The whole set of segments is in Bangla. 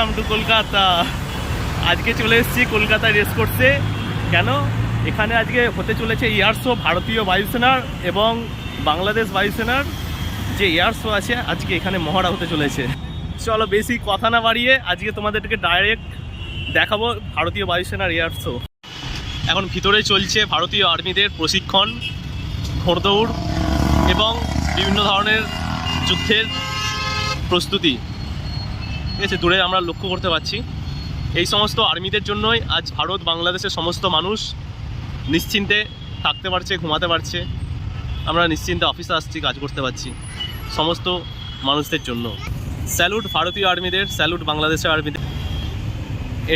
কলকাতা আজকে চলে এসেছি কলকাতা রেস করতে। কেন? এখানে আজকে হতে চলেছে এয়ার শো ভারতীয় বায়ুসেনার এবং বাংলাদেশ বায়ুসেনার যে এয়ার শো আছে, আজকে এখানে মহড়া হতে চলেছে। চলো বেশি কথা না বাড়িয়ে আজকে তোমাদেরকে ডাইরেক্ট দেখাবো ভারতীয় বায়ুসেনার এয়ার শো। এখন ভিতরে চলছে ভারতীয় আর্মিদের প্রশিক্ষণ, ঘোড়দৌড় এবং বিভিন্ন ধরনের যুদ্ধের প্রস্তুতি। ঠিক আছে, দূরে আমরা লক্ষ্য করতে পারছি। এই সমস্ত আর্মিদের জন্যই আজ ভারত বাংলাদেশের সমস্ত মানুষ নিশ্চিন্তে থাকতে পারছে, ঘুমাতে পারছে। আমরা নিশ্চিন্তে অফিসে আসছি, কাজ করতে পারছি সমস্ত মানুষদের জন্য। স্যালুট ভারতীয় আর্মিদের, স্যালুট বাংলাদেশের আর্মিদের।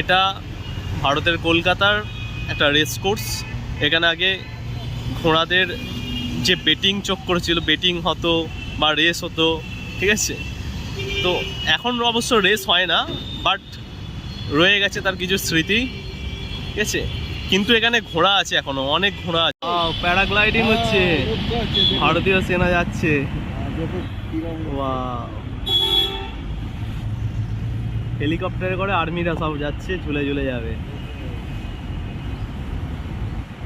এটা ভারতের কলকাতার একটা রেস কোর্স এখানে আগে ঘোড়াদের যে বেটিং চক্কর ছিল বেটিং হতো বা রেস হতো, ঠিক আছে? তো এখন অবশ্য রেস হয় না বাট রয়ে গেছে তার কিছু স্মৃতি, ঠিক আছে? কিন্তু এখানে ঘোড়া আছে এখনও, অনেক ঘোড়া আছে। প্যারাগ্লাইডিং হচ্ছে, ভারতীয় সেনা যাচ্ছে. হেলিকপ্টারে করে আর্মিরা সব যাচ্ছে, ঝুলে ঝুলে যাবে।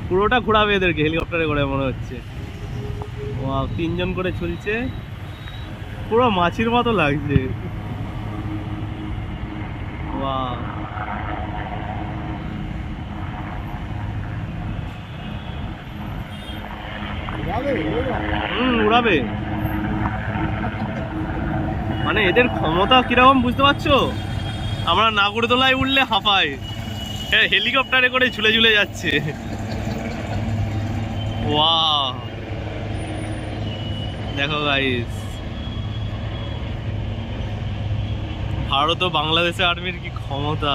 পুরোটা ঘোরাবে এদেরকে হেলিকপ্টারে করে মনে হচ্ছে। তিনজন করে চলছে পুরো মাছির মতো লাগছে. হুম উড়াবে। মানে এদের ক্ষমতা কীরকম বুঝতে পারছ? আমরা নাগরদোলায় উঠলে হাঁপাই হ্যাঁ হেলিকপ্টারে করে ঝুলে ঝুলে যাচ্ছে। ওয়া দেখো গাইস ভারত ও বাংলাদেশের আর্মির কি ক্ষমতা?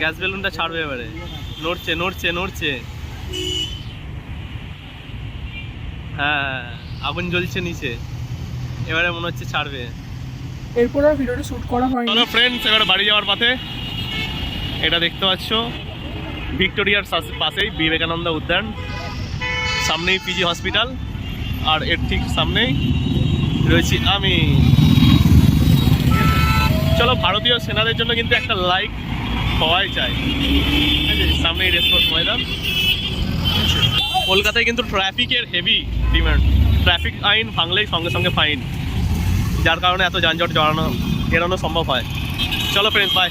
গ্যাস বেলুনটা ছাড়বে এবারে। নড়ছে নড়ছে নড়ছে। হ্যাঁ। আগুন জ্বলছে নিচে। এবারে মনে হচ্ছে ছাড়বে। এরপর আর ভিডিওটা শুট করা হয়নি। চলো ফ্রেন্ডস এবারে বাড়ি যাওয়ার পথে। এটা দেখতে পাচ্ছ, ভিক্টোরিয়ার পাশেই বিবেকানন্দ উদ্যান। সামনেই পিজি হসপিটাল আর এর ঠিক সামনেই রয়েছি আমি। চলো ভারতীয় সেনাদের জন্য কিন্তু একটা লাইক হওয়াই চাই সামনেই রেসকোর্স ময়দান। কলকাতায় কিন্তু ট্রাফিকের হেভি ডিমান্ড ট্রাফিক আইন ভাঙলেই সঙ্গে সঙ্গে ফাইন যার কারণে এত যানজট জড়ানো এড়ানো সম্ভব হয়। চলো ফ্রেন্ডস বাই